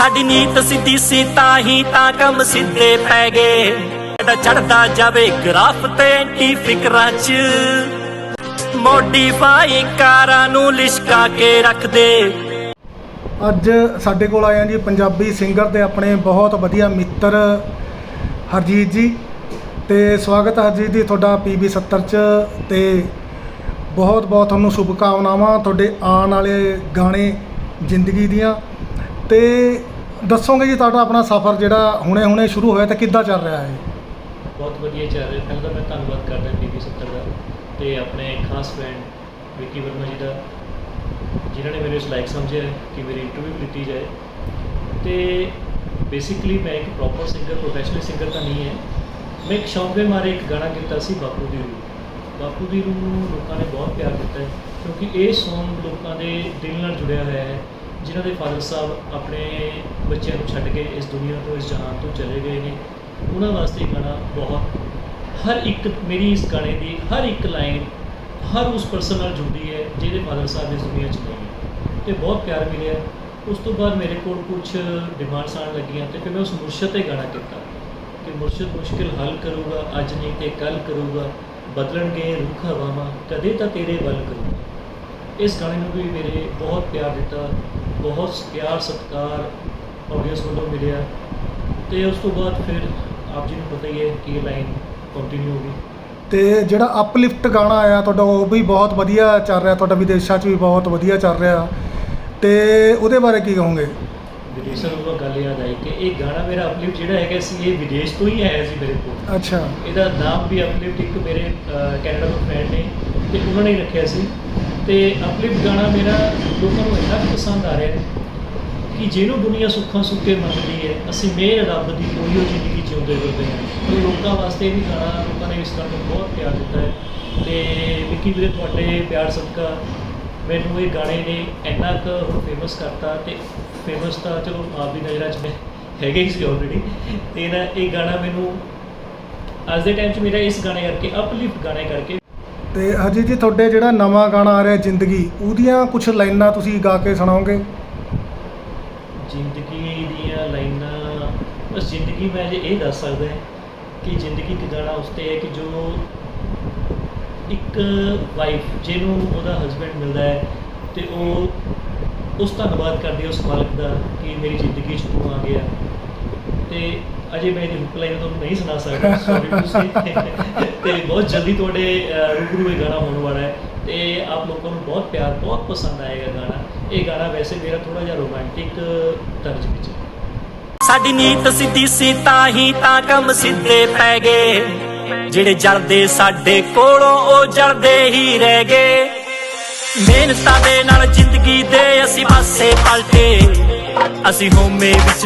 ਸਾਡੀ ਨੀਤ ਸਿੱਧੀ ਸੀ, ਤਾਂ ਹੀ ਤਾਂ ਕੰਮ ਸਿੱਧੇ ਪੈ ਗਏ। ਸਾਡਾ ਚੜਦਾ ਜਾਵੇ ਗ੍ਰਾਫ ਤੇ ਐਂਟੀ ਫਿਕਰਾਂ ਚ। ਮੋਡੀਫਾਈ ਕਾਰਾਂ ਨੂੰ ਲਿਸ਼ਕਾ ਕੇ ਰੱਖਦੇ। ਅੱਜ ਸਾਡੇ ਕੋਲ ਆਏ ਆ ਜੀ ਪੰਜਾਬੀ ਸਿੰਗਰ ਤੇ ਆਪਣੇ ਬਹੁਤ ਵਧੀਆ ਮਿੱਤਰ ਹਰਜੀਤ ਜੀ। ਤੇ ਸਵਾਗਤ ਹੈ ਹਰਜੀਤ ਜੀ ਤੁਹਾਡਾ ਪੀਬੀ 70 ਚ। ਤੇ ਬਹੁਤ ਬਹੁਤ ਤੁਹਾਨੂੰ ਸ਼ੁਭ ਕਾਮਨਾਵਾਂ ਤੁਹਾਡੇ ਆਉਣ ਵਾਲੇ ਗਾਣੇ ਜ਼ਿੰਦਗੀ ਦੀਆਂ। ਤੇ ਦੱਸੋਗੇ ਜੀ ਤੁਹਾਡਾ ਆਪਣਾ ਸਫ਼ਰ ਜਿਹੜਾ ਹੁਣੇ ਹੁਣੇ ਸ਼ੁਰੂ ਹੋਇਆ ਤਾਂ ਕਿੱਦਾਂ ਚੱਲ ਰਿਹਾ ਹੈ? ਬਹੁਤ ਵਧੀਆ ਚੱਲ ਰਿਹਾ। ਪਹਿਲਾਂ ਤਾਂ ਮੈਂ ਧੰਨਵਾਦ ਕਰਦਾ ਬੀਬੀ 70 ਦਾ ਤੇ ਆਪਣੇ ਖਾਸ ਫਰੈਂਡ ਵਿੱਕੀ ਵਰਮਾ ਜੀ ਦਾ, ਜਿਨ੍ਹਾਂ ਨੇ ਮੇਰੇ ਇਸ ਲਾਇਕ ਸਮਝਿਆ ਕਿ ਮੇਰੀ ਇੰਟਰਵਿਊ ਲਿੱਤੀ ਜਾਏ। ਤੇ ਬੇਸਿਕਲੀ ਮੈਂ ਇੱਕ ਪ੍ਰੋਪਰ ਸਿੰਗਰ ਪ੍ਰੋਫੈਸ਼ਨਲ ਸਿੰਗਰ ਤਾਂ ਨਹੀਂ ਹੈ। ਮੈਂ ਇੱਕ ਸ਼ੌਂਕ ਦੇ ਮਾਰੇ ਇੱਕ ਗਾਣਾ ਕੀਤਾ ਸੀ ਬਾਪੂ ਦੀ ਰੂਹ। ਬਾਪੂ ਦੀ ਰੂਹ ਨੂੰ ਲੋਕਾਂ ਨੇ ਬਹੁਤ ਪਿਆਰ ਦਿੱਤਾ ਹੈ, ਕਿਉਂਕਿ ਇਹ Song ਲੋਕਾਂ ਦੇ ਦਿਲ ਨਾਲ ਜੁੜਿਆ ਹੋਇਆ ਹੈ। ਜਿਨ੍ਹਾਂ ਦੇ ਫਾਦਰ ਸਾਹਿਬ ਆਪਣੇ ਬੱਚਿਆਂ ਨੂੰ ਛੱਡ ਕੇ ਇਸ ਦੁਨੀਆ ਤੋਂ, ਇਸ ਜਹਾਨ ਤੋਂ ਚਲੇ ਗਏ ਨੇ, ਉਹਨਾਂ ਵਾਸਤੇ ਗਾਣਾ ਬਹੁਤ, ਹਰ ਇੱਕ ਮੇਰੀ ਇਸ ਗਾਣੇ ਦੀ ਹਰ ਇੱਕ ਲਾਈਨ, ਹਰ ਉਸ ਪਰਸਨ ਨਾਲ ਜੁੜਦੀ ਹੈ ਜਿਹਦੇ ਫਾਦਰ ਸਾਹਿਬ ਇਸ ਦੁਨੀਆ 'ਚ ਨਹੀਂ ਹੈ। ਤੇ ਬਹੁਤ ਪਿਆਰ ਮਿਲਿਆ। ਉਸ ਤੋਂ ਬਾਅਦ ਮੇਰੇ ਕੋਲ ਕੁਝ ਡਿਮਾਂਡਸ ਆਉਣ ਲੱਗੀਆਂ ਤੇ ਫਿਰ ਮੈਂ ਉਸ ਮੁਰਸ਼ਦ ਤੇ ਗਾਣਾ ਕੀਤਾ ਕਿ ਮੁਰਸ਼ਦ ਮੁਸ਼ਕਿਲ ਹੱਲ ਕਰੂਗਾ, ਅੱਜ ਨਹੀਂ ਤੇ ਕੱਲ ਕਰੂਗਾ, ਬਦਲਣਗੇ ਰੁੱਖ ਹਵਾਵਾਂ, ਕਦੇ ਤਾਂ ਤੇਰੇ ਵੱਲ ਕਰੂਗਾ। ਇਸ ਗਾਣੇ ਨੂੰ ਵੀ ਮੇਰੇ ਬਹੁਤ ਪਿਆਰ ਦਿੱਤਾ। ਬਹੁਤ ਪਿਆਰ ਸਤਿਕਾਰ ਆਡੀਅנס ਵੱਲੋਂ ਮਿਲਿਆ ਤੇ ਉਸ ਤੋਂ ਬਾਅਦ ਫਿਰ ਆਪ ਜੀ ਨੂੰ ਪਤਾ ਹੀ ਹੈ ਕਿ ਇਹ ਲਾਈਨ ਕੰਟੀਨਿਊ ਹੋ ਗਈ। ਤੇ ਜਿਹੜਾ ਅਪਲਿਫਟ ਗਾਣਾ ਆਇਆ ਤੁਹਾਡਾ ਉਹ ਵੀ ਬਹੁਤ ਵਧੀਆ ਚੱਲ ਰਿਹਾ ਤੁਹਾਡਾ ਵਿਦੇਸ਼ਾਂ 'ਚ ਵੀ ਬਹੁਤ ਵਧੀਆ ਚੱਲ ਰਿਹਾ। ਤੇ ਉਹਦੇ ਬਾਰੇ ਕੀ ਕਹੋਗੇ? ਵਿਦੇਸ਼ਾਂ ਤੋਂ ਗੱਲ ਯਾਦ ਆਈ ਕਿ ਇਹ ਗਾਣਾ ਮੇਰਾ ਅਪਲਿਫਟ ਜਿਹੜਾ ਹੈਗਾ ਸੀ ਇਹ ਵਿਦੇਸ਼ ਤੋਂ ਹੀ ਆਇਆ ਸੀ ਮੇਰੇ ਕੋਲ। ਅੱਛਾ। ਇਹਦਾ ਨਾਮ ਵੀ ਅਪਲਿਫਟ ਇੱਕ ਮੇਰੇ ਕੈਨੇਡਾ ਤੋਂ ਫਰੈਂਡ ਨੇ ਤੇ ਉਹਨਾਂ ਨੇ ਰੱਖਿਆ ਸੀ। ਤੇ ਅਪਲਿਫਟ ਗਾਣਾ ਮੇਰਾ ਲੋਕਾਂ ਨੂੰ ਇੰਨਾ ਕੁ ਪਸੰਦ ਆ ਰਿਹਾ ਹੈ ਕਿ ਜਿਹਨੂੰ ਦੁਨੀਆ ਸੁੱਖਾਂ ਸੁੱਕੇ ਮੰਗਦੀ ਹੈ, ਅਸੀਂ ਮਿਹਰ ਰੱਬ ਦੀ ਕੋਈ ਉਹ ਜ਼ਿੰਦਗੀ ਜਿਉਂਦੇ ਫਿਰਦੇ ਹਾਂ। ਤੇ ਲੋਕਾਂ ਵਾਸਤੇ ਇਹ ਵੀ ਗਾਣਾ ਲੋਕਾਂ ਨੇ ਇਸ ਗਾਣੇ ਨੂੰ ਬਹੁਤ ਪਿਆਰ ਦਿੱਤਾ ਹੈ। ਤੇ ਵਿੱਕੀ ਵੀਰੇ, ਤੁਹਾਡੇ ਪਿਆਰ ਸਦਕਾ ਮੈਨੂੰ ਇਹ ਗਾਣੇ ਨੇ ਇੰਨਾ ਕੁ ਫੇਮਸ ਕਰਤਾ ਤੇ ਫੇਮਸ ਤਾਂ ਚਲੋ ਆਪ ਦੀ ਨਜ਼ਰਾਂ 'ਚ ਮੈਂ ਹੈਗੇ ਹੀ ਸੀ ਆਲਰੇਡੀ ਤੇ ਨਾ ਇਹ ਗਾਣਾ ਮੈਨੂੰ ਅੱਜ ਦੇ ਟਾਈਮ 'ਚ ਮੇਰਾ ਇਸ ਗਾਣੇ ਕਰਕੇ ਅਪਲਿਫਟ ਗਾਣੇ ਕਰਕੇ ਤੇ ਹਜੀ ਜੀ ਤੁਹਾਡੇ ਜਿਹੜਾ ਨਵਾਂ ਗਾਣਾ ਆ ਰਿਹਾ ਜ਼ਿੰਦਗੀ, ਉਹਦੀਆਂ ਕੁਝ ਲਾਈਨਾਂ ਤੁਸੀਂ ਗਾ ਕੇ ਸੁਣਾਓਗੇ? ਜ਼ਿੰਦਗੀ ਦੀਆਂ ਲਾਈਨਾਂ, ਬਸ ਜ਼ਿੰਦਗੀ ਮੈਂ ਜੇ ਇਹ ਦੱਸ ਸਕਦਾ ਕਿ ਜ਼ਿੰਦਗੀ ਇੱਕ ਗਾਣਾ ਉਸ ਤੇ ਹੈ ਕਿ ਜੋ ਇੱਕ ਵਾਈਫ ਜਿਹਨੂੰ ਉਹਦਾ ਹਸਬੰਡ ਮਿਲਦਾ ਹੈ ਤੇ ਉਹ ਉਸ ਧੰਨਵਾਦ ਕਰਦੀ ਹੈ ਉਸ ਮਾਲਕ ਦਾ ਕਿ ਮੇਰੀ ਜ਼ਿੰਦਗੀ 'ਚ ਤੂੰ ਆ ਗਿਆ। ਤੇ ਅਜੇ ਮੈਂ ਇਹਦੀ ਰਿਪਲਾਈ ਤੁਹਾਨੂੰ ਨਹੀਂ ਸੁਣਾ ਸਕਦਾ। ਸੌਰੀ ਤੁਸੀਂ। ਤੇ ਬਹੁਤ ਜਲਦੀ ਤੁਹਾਡੇ ਰੂਬਰੂ ਇਹ ਗਾਣਾ ਹੋਣ ਵਾਲਾ ਹੈ। ਤੇ ਆਪ ਲੋਕਾਂ ਨੂੰ ਬਹੁਤ ਪਿਆਰ, ਬਹੁਤ ਪਸੰਦ ਆਏਗਾ ਗਾਣਾ। ਇਹ ਗਾਣਾ ਵੈਸੇ ਮੇਰਾ ਥੋੜਾ ਜਿਹਾ ਰੋਮਾਂਟਿਕ ਤਰਜ ਵਿੱਚ ਸਾਡੀ ਨੀਤ ਸਿੱਧੀ ਸੀ, ਤਾਂ ਹੀ ਤਾਂ ਕੰਮ ਸਿੱਧੇ ਪੈ ਗਏ। ਜਿਹੜੇ ਜਲਦੇ ਸਾਡੇ ਕੋਲੋਂ, ਉਹ ਜਲਦੇ ਹੀ ਰਹਿ ਗਏ। ਮਿਹਨਤਾਂ ਦੇ ਨਾਲ ਜ਼ਿੰਦਗੀ ਦੇ ਅਸੀਂ ਪਾਸੇ ਪਲਟੇ। ਅਸੀਂ ਹੋਮੇ ਵਿੱਚ